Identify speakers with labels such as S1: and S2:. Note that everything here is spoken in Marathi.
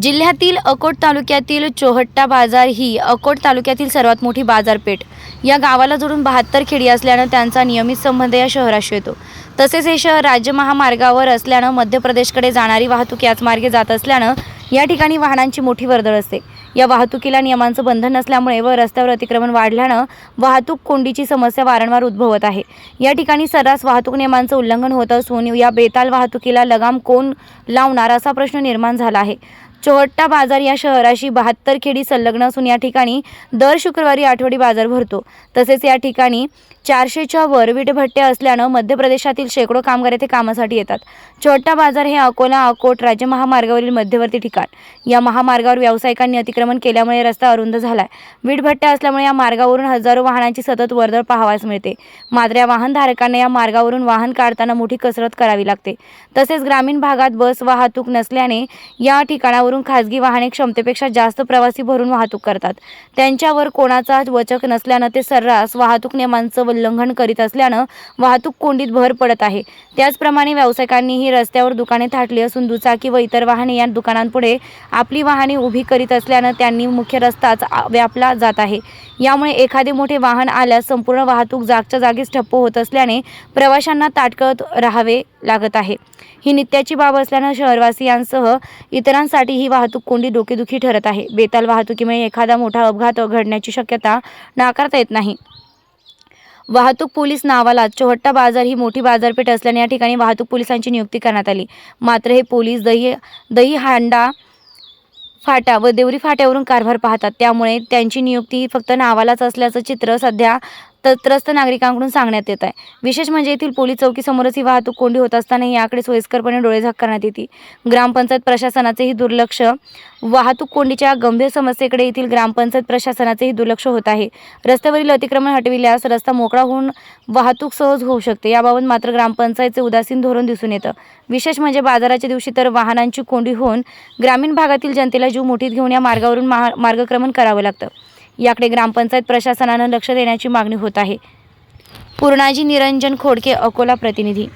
S1: जिल्ह्यातील अकोट तालुक्यातील चोहट्टा बाजार ही अकोट तालुक्यातील सर्वात मोठी बाजारपेठ. या गावाला जोडून बहात्तर खेडी असल्यानं त्यांचा नियमित संबंध या शहराशी येतो तसेच हे शहर राज्य महामार्गावर असल्यानं मध्य प्रदेशकडे जाणारी वाहतूक याच मार्गे जात असल्यानं या ठिकाणी वाहनांची मोठी वर्दळ असते. या वाहतुकीला नियमांचं बंधन नसल्यामुळे व रस्त्यावर अतिक्रमण वाढल्यानं वाहतूक कोंडीची समस्या वारंवार उद्भवत आहे. या ठिकाणी सर्रास वाहतूक नियमांचं उल्लंघन होत असून या बेताल वाहतुकीला लगाम कोण लावणार असा प्रश्न निर्माण झाला आहे. चोहट्टा बाजार या शहराशी बहात्तर खेडी संलग्न असून या ठिकाणी दर शुक्रवारी आठवडी बाजार भरतो. तसेच या ठिकाणी चारशेच्या वर विटभट्टे असल्यानं मध्य प्रदेशातील शेकडो कामगार येथे कामासाठी येतात. चोहट्टा बाजार हे अकोला अकोट राज्य महामार्गावरील मध्यवर्ती ठिकाण. या महामार्गावर व्यावसायिकांनी अतिक्रमण केल्यामुळे रस्ता अरुंद झालाय. वीटभट्ट्या असल्यामुळे या मार्गावरून हजारो वाहनांची सतत वर्दळ पाहावास मिळते. मात्र या वाहनधारकांना या मार्गावरून वाहन काढताना मोठी कसरत करावी लागते. तसेच ग्रामीण भागात बस वाहतूक नसल्याने या ठिकाणावर ठिकाणावरून खाजगी वाहने क्षमतेपेक्षा जास्त प्रवासी भरून वाहतूक करतात. त्यांच्यावर कोणाचा वचक नसल्यानं ते सर्रास वाहतूक नियमांचं उल्लंघन करीत असल्यानं वाहतूक कोंडीत भर पडत आहे. त्याचप्रमाणे व्यावसायिकांनीही रस्त्यावर दुकाने थाटली असून दुचाकी व इतर वाहने या दुकानांपुढे आपली वाहने उभी करीत असल्यानं त्यांनी मुख्य रस्ताच व्यापला जात आहे. यामुळे एखादे मोठे वाहन आल्यास संपूर्ण वाहतूक जागच्या जागीच ठप्प होत असल्याने प्रवाशांना ताटकळत राहावे लागत आहे. ही नित्याची बाब असल्यानं शहरवासियांसह इतरांसाठी ही वाहतूक कोंडी डोकेदुखी ठरत आहे. बेताल वाहतुकीमुळे एखादा मोठा अपघात घडण्याची शक्यता नाकारता येत नाही. वाहतूक पोलीस नावाला चोहट्टा बाजार ही मोठी बाजारपेठ असल्याने या ठिकाणी वाहतूक पोलिसांची नियुक्ती करण्यात आली. मात्र हे पोलीस दही दही हांडा फाटा व देवरी फाट्यावरून कारभार पाहतात. त्यामुळे त्यांची नियुक्ती ही फक्त नावालाच असल्याचं चित्र सध्या त्रस्त नागरिकांकडून सांगण्यात येत आहे. विशेष म्हणजे येथील पोलीस चौकीसमोरच ही वाहतूक कोंडी होत असताना याकडे सोयीस्करपणे डोळेझाक करण्यात येते. ग्रामपंचायत प्रशासनाचेही दुर्लक्ष वाहतूक कोंडीच्या गंभीर समस्येकडे येथील ग्रामपंचायत प्रशासनाचेही दुर्लक्ष होत आहे. रस्त्यावरील अतिक्रमण हटविल्यास रस्ता मोकळा होऊन वाहतूक सहज होऊ शकते. याबाबत मात्र ग्रामपंचायतचे उदासीन धोरण दिसून येतं. विशेष म्हणजे बाजाराच्या दिवशी तर वाहनांची कोंडी होऊन ग्रामीण भागातील जनतेला जीव मुठीत घेऊन या मार्गावरून महा मार्गक्रमण करावं लागतं. याकडे ग्रामपंचायत प्रशासनानं लक्ष देण्याची मागणी होत आहे. पूर्णाजी निरंजन खोडके अकोला प्रतिनिधी